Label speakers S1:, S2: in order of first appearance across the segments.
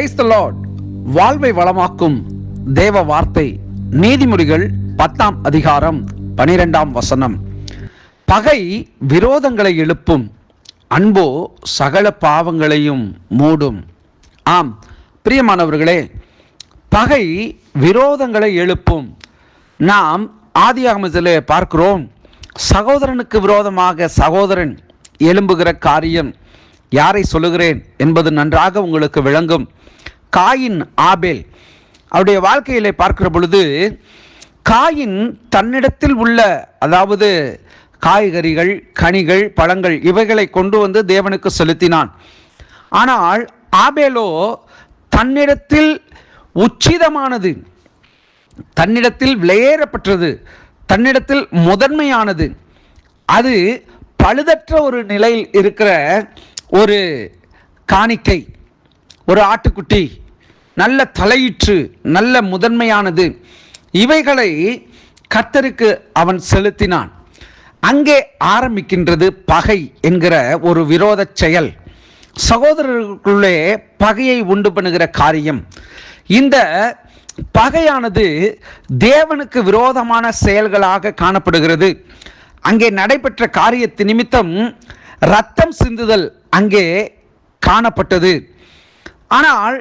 S1: Praise the Lord வாழ்வை வளமாக்கும் தேவ வார்த்தை நீதிமொழிகள் பத்தாம் அதிகாரம் பனிரெண்டாம் வசனம். பகை விரோதங்களை எழுப்பும் அன்போ சகல பாவங்களையும் மூடும். ஆம் பிரியமானவர்களே பகை விரோதங்களை எழுப்பும். நாம் ஆதியாகமத்தில் பார்க்கிறோம் சகோதரனுக்கு விரோதமாக சகோதரன் எழும்புகிற காரியம் யாரை சொல்லுகிறேன் என்பது நன்றாக உங்களுக்கு விளங்கும். Cain Abel. அவருடைய வாழ்க்கையிலே பார்க்கிற பொழுது காயின் தன்னிடத்தில் உள்ள அதாவது காய்கறிகள் கனிகள் பழங்கள் இவைகளை கொண்டு வந்து தேவனுக்கு செலுத்தினான். ஆனால் ஆபேலோ தன்னிடத்தில் உச்சிதமானது தன்னிடத்தில் விளையேறப்பட்டது தன்னிடத்தில் முதன்மையானது. அது பழுதற்ற ஒரு நிலையில் இருக்கிற ஒரு காணிக்கை ஒரு ஆட்டுக்குட்டி நல்ல தலையிற்று நல்ல முதன்மையானது. இவைகளை கர்த்தருக்கு அவன் செலுத்தினான். அங்கே ஆரம்பிக்கின்றது பகை என்கிற ஒரு விரோத செயல். சகோதரர்களுக்குள்ளே பகையை உண்டு பண்ணுகிற காரியம். இந்த பகையானது தேவனுக்கு விரோதமான செயல்களாக காணப்படுகிறது. அங்கே நடைபெற்ற காரியத்து நிமித்தம் ரத்தம் சிந்துதல் அங்கே காணப்பட்டது. ஆனால்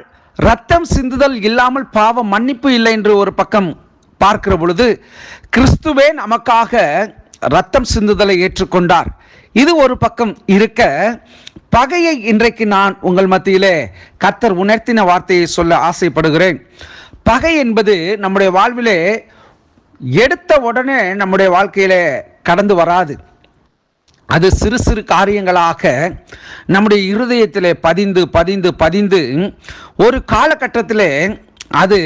S1: ரத்தம் சிந்துதல் இல்லாமல் பாவ மன்னிப்பு இல்லை என்று ஒரு பக்கம் பார்க்கிற பொழுது கிறிஸ்துவே நமக்காக ரத்தம் சிந்துதலை ஏற்றுக்கொண்டார். இது ஒரு பக்கம் இருக்க பகையை இன்றைக்கு நான் உங்கள் மத்தியிலே கத்தர் உணர்த்தின வார்த்தையை சொல்ல ஆசைப்படுகிறேன். பகை என்பது நம்முடைய வாழ்விலே எடுத்த உடனே நம்முடைய வாழ்க்கையிலே கடந்து வராது. அது சிறு சிறு காரியங்களாக நம்முடைய இருதயத்தில் பதிந்து பதிந்து பதிந்து ஒரு காலகட்டத்தில் அது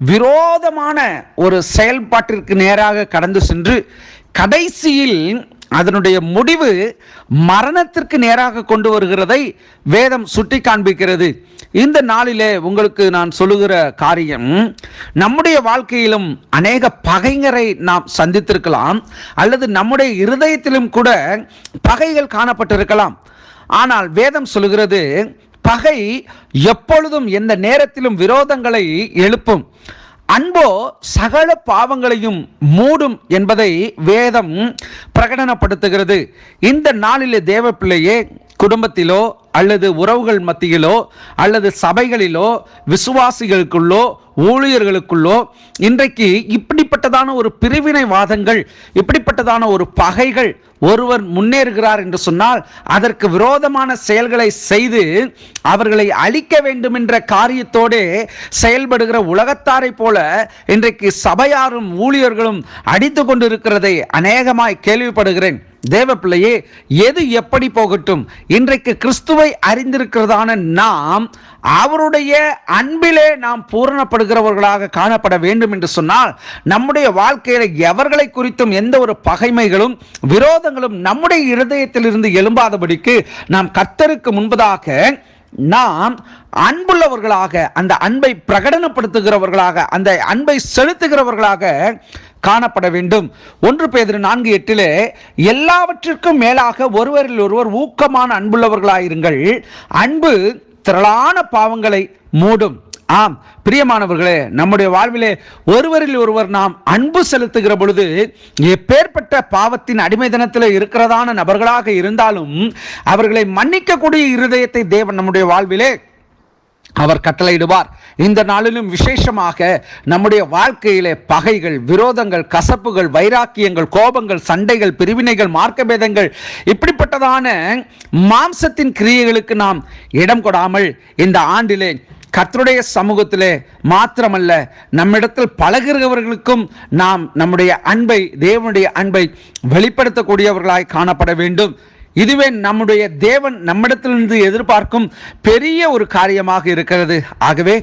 S1: விரோதமான ஒரு செயல்பாட்டிற்கு நேராக கடந்து சென்று கடைசியில் அதனுடைய முடிவு மரணத்திற்கு நேராக கொண்டு வருகிறதை வேதம் சுட்டி காண்பிக்கிறது இந்த நாளிலே உங்களுக்கு நான் சொல்லுகிற காரியம் நம்முடைய வாழ்க்கையிலும் அநேக பகைஞரை நாம் சந்தித்திருக்கலாம் அல்லது நம்முடைய இருதயத்திலும் கூட பகைகள் காணப்பட்டிருக்கலாம். ஆனால் வேதம் சொல்லுகிறது பகை எப்பொழுதும் எந்த நேரத்திலும் விரோதங்களை எழுப்பும். அன்போ சகல பாவங்களையும் மூடும் என்பதை வேதம் பிரகடனப்படுத்துகிறது. இந்த நாளிலே தேவ பிள்ளையே குடும்பத்திலோ அல்லது உறவுகள் மத்தியிலோ அல்லது சபைகளிலோ விசுவாசிகளுக்குள்ளோ ஊழியர்களுக்குள்ளோ இன்றைக்கு இப்படிப்பட்டதான ஒரு பிரிவினைவாதங்கள் இப்படிப்பட்டதான ஒரு பகைகள் ஒருவர் முன்னேறுகிறார் என்று சொன்னால் அதற்கு விரோதமான செயல்களை செய்து அவர்களை அழிக்க வேண்டும் என்ற காரியத்தோடு செயல்படுகிற உலகத்தாரை போல இன்றைக்கு சபையாரும் ஊழியர்களும் அடித்து கொண்டிருக்கிறதை அநேகமாய் கேள்விப்படுகிறேன். தேவ பிள்ளையே எது எப்படி போகட்டும்? இன்றைக்கு கிறிஸ்துவை அறிந்திருக்கிறதான நாம் அவருடைய அன்பிலே நாம் பூரணப்படுகிறவர்களாக காணப்பட வேண்டும் என்று சொன்னால் நம்முடைய வாழ்க்கையில எவர்களை குறித்தும் எந்த ஒரு பகைமைகளும் விரோதங்களும் நம்முடைய இருதயத்திலிருந்து எழும்பாதபடிக்கு நாம் கர்த்தருக்கு முன்பதாக நாம் அன்புள்ளவர்களாக அந்த அன்பை பிரகடனப்படுத்துகிறவர்களாக அந்த அன்பை செலுத்துகிறவர்களாக காணப்பட வேண்டும். ஒன்று பேதிரு நான்கு எட்டிலே எல்லாவற்றிற்கும் மேலாக ஒருவரில் ஒருவர் ஊக்கமான அன்புள்ளவர்களாயிருங்கள். அன்பு திரளான பாவங்களை மூடும். ஆம் பிரியமானவர்களே நம்முடைய வாழ்விலே ஒருவரில் ஒருவர் நாம் அன்பு செலுத்துகிற பொழுது எப்பேற்பட்ட பாவத்தின் அடிமை தினத்தில் இருக்கிறதான நபர்களாக இருந்தாலும் அவர்களை மன்னிக்கக்கூடிய இருதயத்தை தேவன் நம்முடைய வாழ்விலே அவர் கட்டளையிடுவார். இந்த நாளிலும் விசேஷமாக நம்முடைய வாழ்க்கையிலே பகைகள் விரோதங்கள் கசப்புகள் வைராக்கியங்கள் கோபங்கள் சண்டைகள் பிரிவினைகள் மார்க்கபேதங்கள் இப்படிப்பட்டதான மாம்சத்தின் கிரியைகளுக்கு நாம் இடம் கொடாமல் இந்த ஆண்டிலே கர்த்தருடைய சமூகத்திலே மாத்திரமல்ல நம்மிடத்தில் பழகிறவர்களுக்கும் நாம் நம்முடைய அன்பை தேவனுடைய அன்பை வெளிப்படுத்தக்கூடியவர்களாய் காணப்பட வேண்டும். இதுவே நம்முடைய தேவன் நம்மிடத்திலிருந்து எதிர்பார்க்கும் பெரிய ஒரு காரியமாக இருக்கிறது. ஆகவே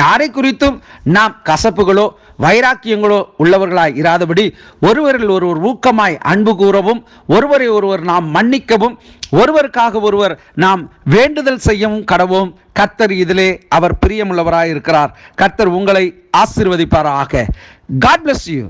S1: யாரை குறித்தும் நாம் கசப்புகளோ வைராக்கியங்களோ உள்ளவர்களாய் இராதபடி ஒருவரில் ஒருவர் ஊக்கமாய் அன்பு கூறவும் ஒருவரை ஒருவர் நாம் மன்னிக்கவும் ஒருவருக்காக ஒருவர் நாம் வேண்டுதல் செய்யவும் கடவும். கர்த்தர் இதிலே அவர் பிரியமுள்ளவராய் இருக்கிறார் கர்த்தர் உங்களை ஆசிர்வதிப்பாராக. God bless you